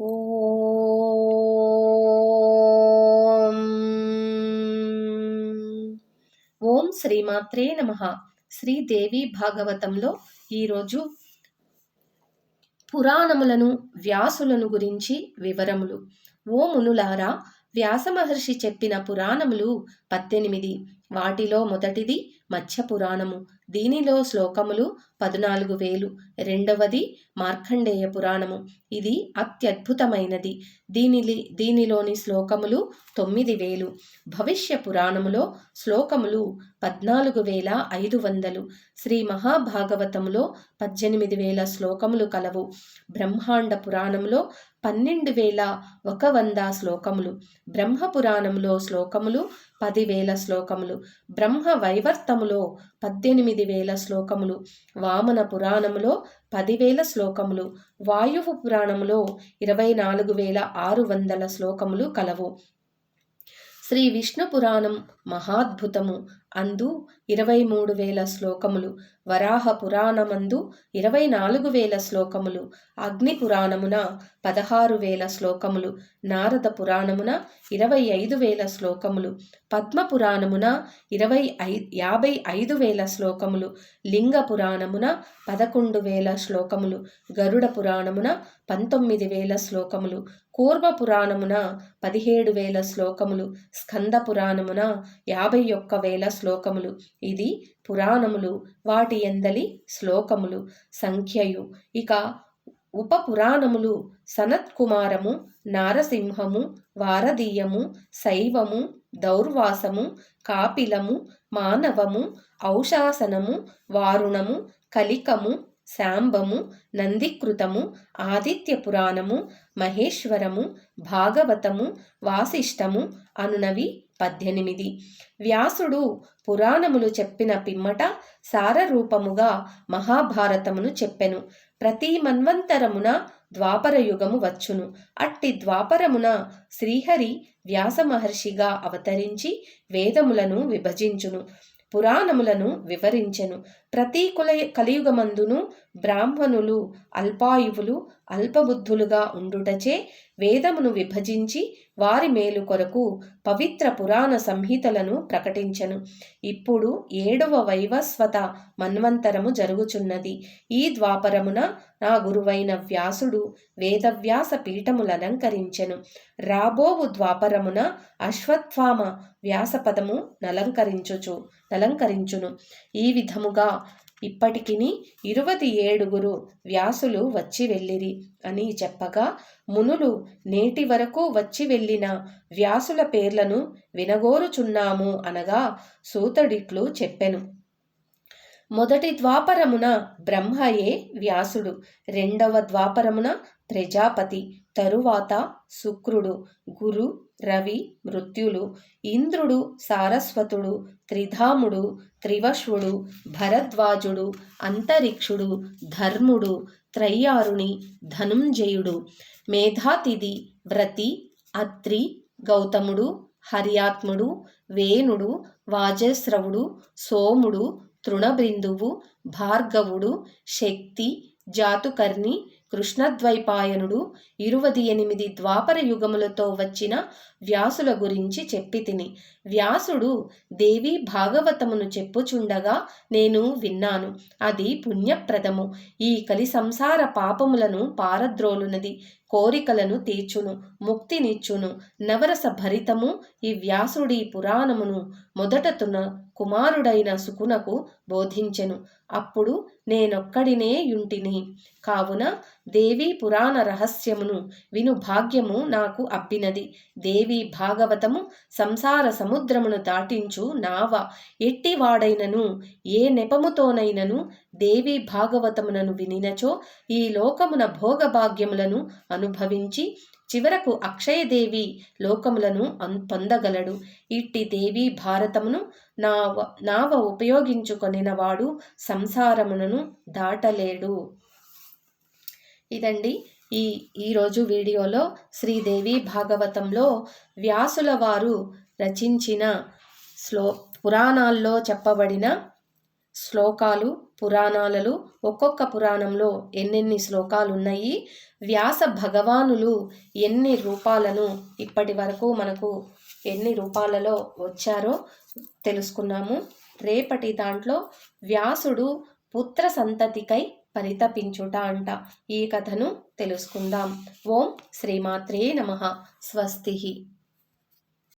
ఓం. ఓం శ్రీమాత్రే నమ. శ్రీదేవి భాగవతంలో ఈరోజు పురాణములను వ్యాసులను గురించి వివరములు. ఓ మునులారా వ్యాసమహర్షి చెప్పిన పురాణములు పద్దెనిమిది. వాటిలో మొదటిది మత్స్య పురాణము దీనిలో శ్లోకములు పద్నాలుగు వేలు. రెండవది మార్కండేయ పురాణము. ఇది అత్యద్భుతమైనది. దీనిలి దీనిలోని శ్లోకములు తొమ్మిది వేలు. భవిష్య పురాణములో శ్లోకములు పద్నాలుగు వేల ఐదు వందలు. శ్రీ మహాభాగవతములో పద్దెనిమిది వేల శ్లోకములు కలవు. బ్రహ్మాండ పురాణంలో పన్నెండు వేల ఒక వంద శ్లోకములు. బ్రహ్మపురాణంలో శ్లోకములు పదివేల శ్లోకములు. బ్రహ్మ వైవర్తములో పద్దెనిమిది వేల శ్లోకములు. వామన పురాణములో పదివేల శ్లోకములు. వాయువు పురాణములో ఇరవై నాలుగు వేల ఆరు వందల శ్లోకములు కలవు. శ్రీ విష్ణు పురాణం మహాద్భుతము. అందు ఇరవై మూడు వేల శ్లోకములు. వరాహ పురాణమందు ఇరవై నాలుగు వేల శ్లోకములు. అగ్ని పురాణమున పదహారు వేల శ్లోకములు. నారద పురాణమున ఇరవై ఐదు వేల శ్లోకములు. పద్మ పురాణమున ఇరవై ఐ యాభై ఐదు వేల శ్లోకములు. లింగ పురాణమున పదకొండు వేల శ్లోకములు. గరుడ పురాణమున పంతొమ్మిది వేల శ్లోకములు. కూర్మ పురాణమున పదిహేడు వేల శ్లోకములు. స్కంద పురాణమున యాభై ఒక్క వేల శ్లోకములు. ఇది పురాణములు. వాటి ఎందలి శ్లోకములు. సంఖ్యయు. ఇక ఉప పురాణములు సనత్కుమారము నారసింహము వారదీయము శైవము దౌర్వాసము కాపిలము మానవము ఔషాసనము వారుణము కలికము శాంబము నందికృతము ఆదిత్య పురాణము మహేశ్వరము భాగవతము వాసిష్టము అనునవి పద్దెనిమిది. వ్యాసుడు పురాణములు చెప్పిన పిమ్మట సారరూపముగా మహాభారతమును చెప్పెను. ప్రతి మన్వంతరమున ద్వాపరయుగము వచ్చును. అట్టి ద్వాపరమున శ్రీహరి వ్యాస మహర్షిగా అవతరించి వేదములను విభజించును. పురాణములను వివరించెను. ప్రతి కుల కలియుగమందును బ్రాహ్మణులు అల్పాయువులు అల్పబుద్ధులుగా ఉండుటచే వేదమును విభజించి వారి మేలు కొరకు పవిత్ర పురాణ సంహితలను ప్రకటించెను. ఇప్పుడు ఏడవ వైవస్వత మన్వంతరము జరుగుచున్నది. ఈ ద్వాపరమున నా గురువైన వ్యాసుడు వేదవ్యాస పీఠములు అలంకరించెను. రాబోవు ద్వాపరమున అశ్వత్థామ వ్యాసపదము నలంకరించుచు నలంకరించును. ఈ విధముగా ఇప్పటికిని ఇరువది ఏడుగురు వ్యాసులు వచ్చి వెళ్ళిరి అని చెప్పగా మునులు నేటి వరకు వచ్చి వెళ్ళిన వ్యాసుల పేర్లను వినగోరుచున్నాము అనగా సూతడిట్లు చెప్పెను. మొదటి ద్వాపరమున బ్రహ్మయే వ్యాసుడు రెండవ ద్వాపరమున ప్రజాపతి తరువాత శుక్రుడు గురు రవి మృత్యులు ఇంద్రుడు సారస్వతుడు త్రిధాముడు త్రివశుడు భరద్వాజుడు అంతరిక్షుడు ధర్ముడు త్రయ్యారుణి ధనుంజయుడు మేధాతిథి వ్రతి అత్రి గౌతముడు హరియాత్ముడు వేణుడు వాజస్రవుడు సోముడు తృణబిందువు భార్గవుడు శక్తి జాతుకర్ణి కృష్ణద్వైపాయనుడు ఇరువది ఎనిమిది ద్వాపర యుగములతో వచ్చిన వ్యాసుల గురించి చెప్పి తిని వ్యాసుడు దేవి భాగవతమును చెప్పుచుండగా నేను విన్నాను. అది పుణ్యప్రదము. ఈ కలి సంసార పాపములను పారద్రోలునది. కోరికలను తీర్చును. ముక్తినిచ్చును. నవరస భరితము ఈ వ్యాసుడి పురాణమును మొదటతున కుమారుడైన సుకునకు బోధించెను. అప్పుడు నేనొక్కడినే యుంటిని. కావున దేవీ పురాణ రహస్యమును విను భాగ్యము నాకు అప్పినది. దేవీ భాగవతము సంసార సముద్రమును దాటించు నావ. ఎట్టివాడైనను ఏ నెపముతోనైనను దేవీ భాగవతమునను వినినచో ఈ లోకమున భోగభాగ్యములను అనుభవించి చివరకు అక్షయదేవి లోకములను పొందగలడు. ఇట్టి దేవి భారతమును నావ నావ ఉపయోగించుకొనినవాడు సంసారములను దాటలేడు. ఇదండి ఈ ఈరోజు వీడియోలో శ్రీదేవి భాగవతంలో వ్యాసుల వారు రచించిన శ్లో పురాణాల్లో చెప్పబడిన శ్లోకాలు పురాణాలలో ఒక్కొక్క పురాణంలో ఎన్నెన్ని శ్లోకాలు ఉన్నాయి వ్యాస భగవానులు ఎన్ని రూపాలను ఇప్పటి వరకు మనకు ఎన్ని రూపాలలో వచ్చారో తెలుసుకున్నాము. రేపటి దాంట్లో వ్యాసుడు పుత్ర సంతతికై పరితపించుట అంట. ఈ కథను తెలుసుకుందాం. ఓం శ్రీమాత్రే నమ. స్వస్తి.